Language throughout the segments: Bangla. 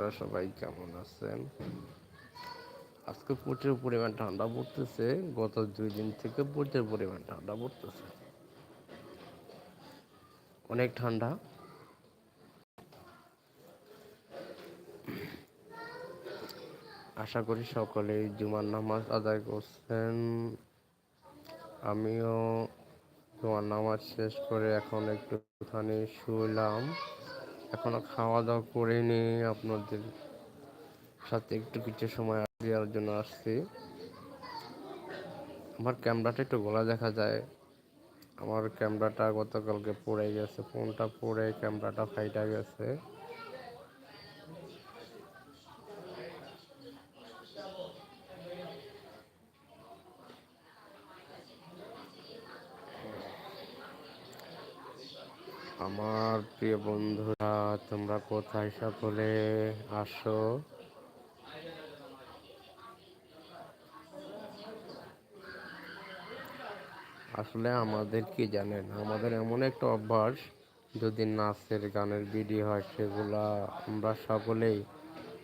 আপনারা সবাই কেমন আছেন? আজকে প্রচুর পরিমাণ ঠান্ডা পড়তেছে। গত দুই দিন থেকে প্রচুর পরিমাণ ঠান্ডা পড়তেছে। অনেক ঠান্ডা। আশা করি সকলেই জুমার নামাজ আদায় করছেন। আমিও জুমার নামাজ শেষ করে এখন একটুখানি শুলাম এখনও খাওয়া দাওয়া করিনি আপনাদের সাথে একটু কিছু সময় দেওয়ার জন্য আসছি। আমার ক্যামেরাটা একটু গলা দেখা যায়। আমার ক্যামেরাটা গতকালকে পড়ে গেছে, ফোনটা পড়ে, ক্যামেরাটা ফাইটা গেছে। আমার প্রিয় বন্ধুরা, তোমরা কোথায় সকলে আসো? আসলে আমাদের কি জানেন, আমাদের এমন একটা অভ্যাস, যদি নাচের গানের ভিডিও হয়, সেগুলা আমরা সকলেই,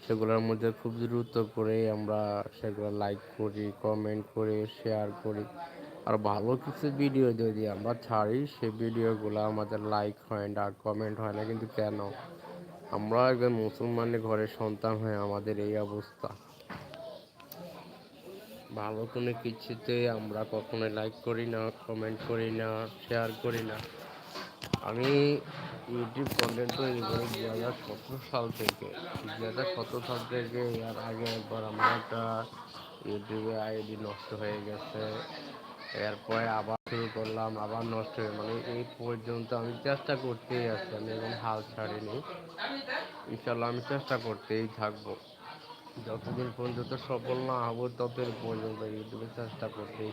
সেগুলোর মধ্যে খুব দ্রুত করে আমরা সেগুলো লাইক করি কমেন্ট করি শেয়ার করি। আর ভালো কিছু ভিডিও যদি আমরা ছাড়ি সে ভিডিওগুলো আমাদের লাইক হয় না কমেন্ট হয় না, কিন্তু কেন? আমরা একজন মুসলমানের ঘরের সন্তান হয়ে আমাদের এই অবস্থা। ভালো কোনো কিছুতে আমরা কখনোই লাইক করি না কমেন্ট করি না শেয়ার করি না। আমি ইউটিউব কন্টেন্ট তৈরি করি দু হাজার সতেরো সাল থেকে। দু হাজার সতেরো সাল থেকে আর আগে একবার আমার একটা ইউটিউবে আইডি নষ্ট হয়ে গেছে। এরপরে আবার শুরু করলাম, আবার নষ্ট হয়ে মানে এই পর্যন্ত আমি চেষ্টা করতেই আছি, আমি এখন হাল ছাড়িনি। ইনশাল্লাহ আমি চেষ্টা করতেই থাকব। যতদিন পর্যন্ত সফল না হব, ততদিন পর্যন্ত ইউটিউবে চেষ্টা করতেই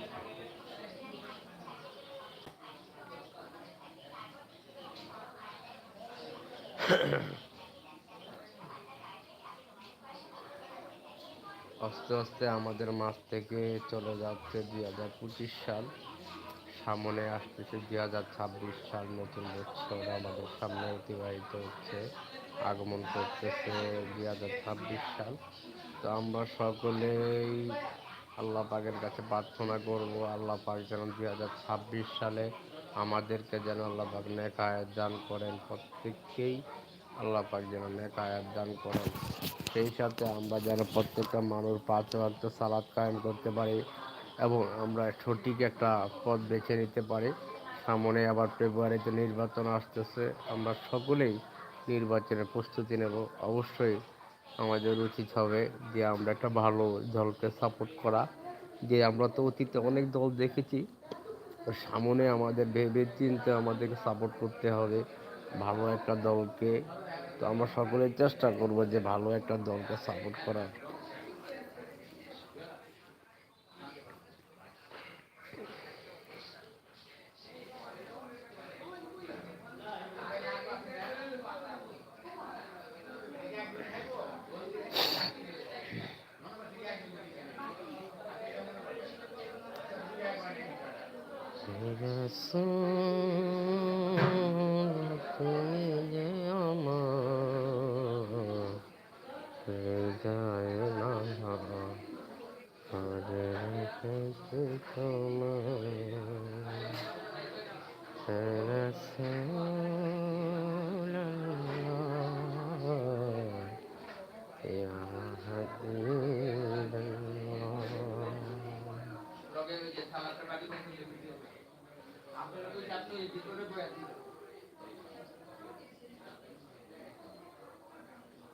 আস্তে আস্তে আমাদের মাস থেকে চলে যাচ্ছে দুই হাজার পঁচিশ সাল। সামনে আসতেছে দুই হাজার ছাব্বিশ সাল, নতুন বছর আমাদের সামনে অতিবাহিত হচ্ছে, আগমন করতেছে দুই হাজার ছাব্বিশ সাল। তো আমরা সকলেই আল্লাহ পাকের কাছে প্রার্থনা করব, আল্লাহ পাক যেন দুই হাজার ছাব্বিশ সালে আমাদেরকে যেন আল্লাহ পাক নেকায়াত দান করেন। প্রত্যেককেই আল্লাহ পাক যেন নেকায়াত দান করেন। সেই সাথে আমরা যেন প্রত্যেকটা মানুষ পাঁচ ওয়াক্ত সালাদ কায়েম করতে পারি এবং আমরা সঠিক একটা পথ বেছে নিতে পারি। সামনে আবার ফেব্রুয়ারিতে নির্বাচন আসতেছে। আমরা সকলেই নির্বাচনের প্রস্তুতি নেব। অবশ্যই আমাদের উচিত হবে যে আমরা একটা ভালো দলকে সাপোর্ট করা। যে আমরা তো অতীতে অনেক দল দেখেছি। সামনে আমাদের ভেবে চিন্তে আমাদেরকে সাপোর্ট করতে হবে। ভালো একটা দলকে তো আমরা সকলে চেষ্টা করব যে ভালো একটা দলকে সাপোর্ট করার। আপনারা তো আপনি ভিতরে বয়ে